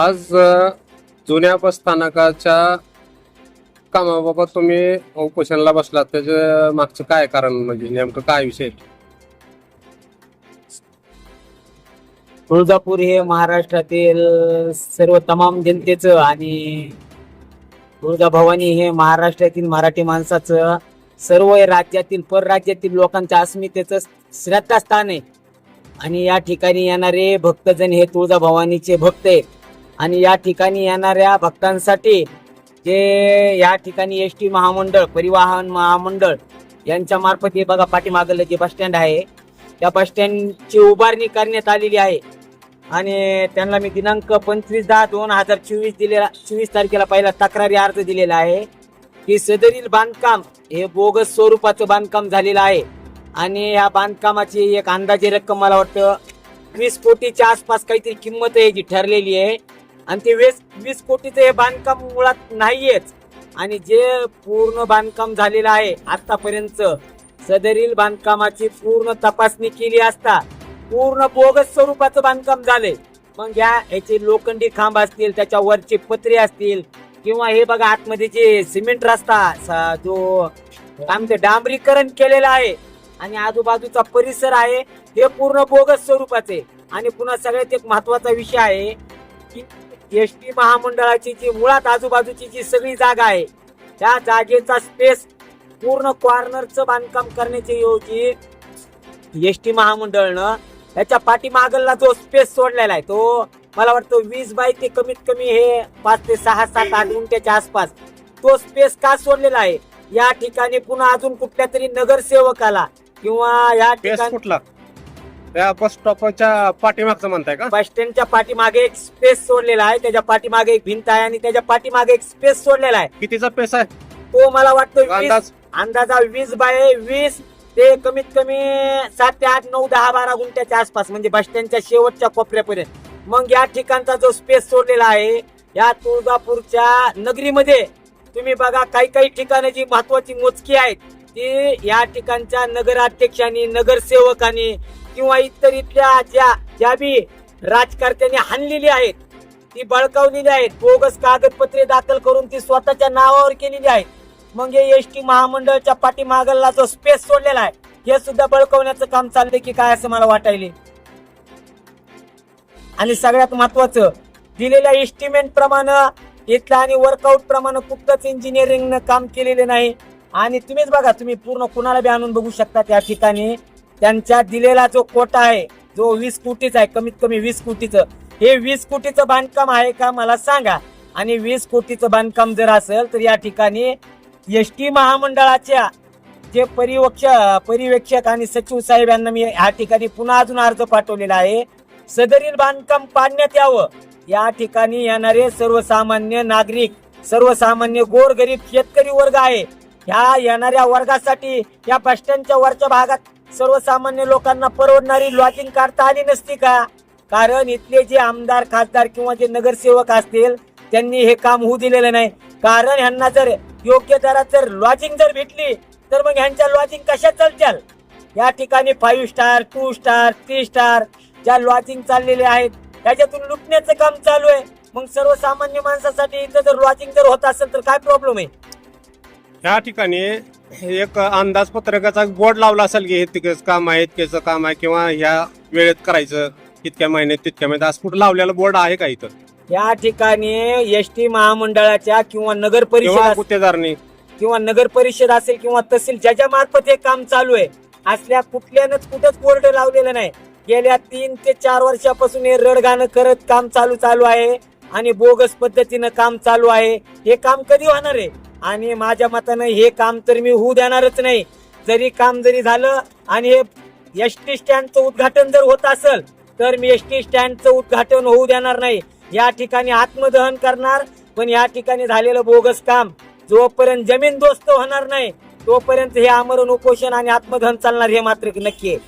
आज जुन्या बस स्थानकाच्या कामाबाबत तुम्ही उपोषणाला बसलात. त्याच्या मागचं काय कारण म्हणजे नेमकं काय विषय? तुळजापूर हे महाराष्ट्रातील सर्व तमाम जनतेचं आणि तुळजाभवानी हे महाराष्ट्रातील मराठी माणसाचं सर्व राज्यातील परराज्यातील लोकांच्या अस्मितेचं श्रद्धास्थान आहे. आणि या ठिकाणी येणारे भक्तजन हे तुळजाभवानीचे भक्त आहेत. आणि या ठिकाणी येणाऱ्या भक्तांसाठी जे या ठिकाणी एस टी महामंडळ परिवहन महामंडळ यांच्या मार्फत हे बघा पाठीमागलं जे बस स्टँड आहे त्या बस स्टँडची उभारणी करण्यात आलेली आहे. आणि त्यांना मी दिनांक पंचवीस दहा दोन हजार चोवीस दिलेला चोवीस तारखेला पहिला तक्रारी अर्ज दिलेला आहे की सदरील बांधकाम हे बोगस स्वरूपाचं बांधकाम झालेलं आहे. आणि या बांधकामाची एक अंदाजे रक्कम मला वाटतं वीस कोटीच्या आसपास काहीतरी किंमत आहे जी ठरलेली आहे. आणि ते वीस वीस कोटीचं हे बांधकाम मुळात नाहीयेच. आणि जे पूर्ण बांधकाम झालेलं आहे आतापर्यंत सदरील बांधकामाची पूर्ण तपासणी केली असता पूर्ण बोगस स्वरूपाचं बांधकाम झाले मग ह्या याचे लोखंडी खांब असतील त्याच्या वरचे पत्रे असतील किंवा हे बघा आतमध्ये जे सिमेंट रस्ता स- जो आमचं डांबरीकरण केलेलं आहे आणि आजूबाजूचा परिसर आहे हे पूर्ण बोगस स्वरूपाचे आणि पुन्हा सगळ्यात एक महत्त्वाचा विषय आहे की एस टी महामंडळाची जी मुळात आजूबाजूची जी सगळी जागा आहे त्या जागेचा स्पेस पूर्ण कॉर्नरचं बांधकाम करण्याच्या ऐवजी एस टी महामंडळनं त्याच्या पाठीमागला जो स्पेस सोडलेला आहे तो मला वाटतं वीस बाय ते कमीत कमी हे पाच ते सहा सात आठ गुंठ्याच्या आसपास तो स्पेस का सोडलेला आहे? या ठिकाणी पुन्हा अजून कुठल्या तरी नगरसेवकाला किंवा या ठिकाणी त्या बस स्टॉपच्या पाठीमागचं म्हणताय का? बस स्टँडच्या पाठीमागे एक स्पेस सोडलेला आहे. त्याच्या पाठीमागे एक भिंत आहे आणि त्याच्या पाठीमागे एक स्पेस सोडलेला आहे. कितीचा पैसा आहे? तो मला वाटतं वीस. अंदाज? अंदाजा वीस बाय वीस. ते कमीत कमी सात ते आठ नऊ दहा बारा गुंठ्याच्या आसपास म्हणजे बस स्टँडच्या शेवटच्या कोपऱ्यापर्यंत. मग या ठिकाणचा जो स्पेस सोडलेला आहे या तुळजापूरच्या नगरीमध्ये तुम्ही बघा काही काही ठिकाणं जी महत्वाची मोजकी आहेत. ती या ठिकाणच्या नगराध्यक्षांनी नगरसेवकांनी किंवा इतर इथल्या ज्या ज्या बी राजकारत्यांनी हाणलेली आहेत ती बळकावलेली आहेत बोगस कागदपत्रे दाखल करून ती स्वतःच्या नावावर केलेली आहेत. मग हे एस टी महामंडळच्या पाठीमागला जो स्पेस सोडलेला आहे. हे सुद्धा बळकवण्याचं काम चाललंय की काय असं मला वाटायले. आणि सगळ्यात महत्वाचं दिलेल्या एस्टिमेट प्रमाणे इथलं आणि वर्कआउट प्रमाणे कुठलंच इंजिनिअरिंगनं काम केलेलं नाही. आणि तुम्हीच बघा तुम्ही पूर्ण कुणाला बी आणून बघू शकता त्या ठिकाणी. त्यांच्या दिलेला जो कोटा आहे जो वीस कोटीचा आहे कमीत कमी वीस कोटीचं हे वीस कोटीचं बांधकाम आहे का मला सांगा. आणि वीस कोटीचं बांधकाम जर असेल तर या ठिकाणी एस टी महामंडळाच्या जे परिवक्ष परिवेक्षक आणि सचिव साहेब यांना मी या ठिकाणी पुन्हा अजून अर्ज पाठवलेला आहे. सदरील बांधकाम पाडण्यात यावं. या ठिकाणी येणारे सर्वसामान्य नागरिक सर्वसामान्य गोरगरीब शेतकरी वर्ग आहे. ह्या येणाऱ्या वर्गासाठी या बस स्टँडच्या वरच्या भागात सर्वसामान्य लोकांना परवडणारी लॉजिंग काढता आली नसती का? कारण इथले जे आमदार खासदार किंवा जे नगरसेवक असतील त्यांनी हे काम होऊ दिलेलं नाही. कारण ह्यांना जर योग्य दरात जर लॉजिंग जर भेटली तर मग ह्यांच्या लॉजिंग कशा चालत्याल या ठिकाणी five star two star three star ज्या लॉजिंग चाललेल्या आहेत त्याच्यातून लुटण्याचं काम चालू आहे. मग सर्वसामान्य माणसासाठी इथं जर लॉजिंग जर होत असेल तर काय प्रॉब्लेम आहे? ह्या ठिकाणी एक अंदाजपत्रकाचा बोर्ड लावला असेल की हे तिकडचं काम आहे इतकेचं काम आहे किंवा ह्या वेळेत करायचं इतक्या महिन्यात तितक्या महिन्यात असं कुठं लावलेला बोर्ड आहे का इथं? या ठिकाणी एस टी महामंडळाच्या किंवा नगर किंवा परिषद गुत्तेदारनी? किंवा नगर परिषद असेल किंवा तहसील ज्याच्या मार्फत हे काम चालू आहे असल्या कुठल्यानंच कुठंच बोर्ड लावलेलं नाही. गेल्या तीन ते चार वर्षापासून हे रडगाणं करत काम चालू चालू आहे. आणि बोगस पद्धतीनं काम चालू आहे. हे काम कधी होणार आहे? आणि माझ्या मतानं हे काम तर मी होऊ देणारच नाही. जरी काम जरी झालं आणि हे एस टी स्टँडचं उद्घाटन जर होत असेल तर मी एस टी स्टँडचं उद्घाटन होऊ देणार नाही. या ठिकाणी आत्मदहन करणार पण या ठिकाणी झालेलं बोगस काम जोपर्यंत जमीन दोस्त होणार नाही तोपर्यंत हे आमरण उपोषण आणि आत्मदहन चालणार हे मात्र नक्की आहे.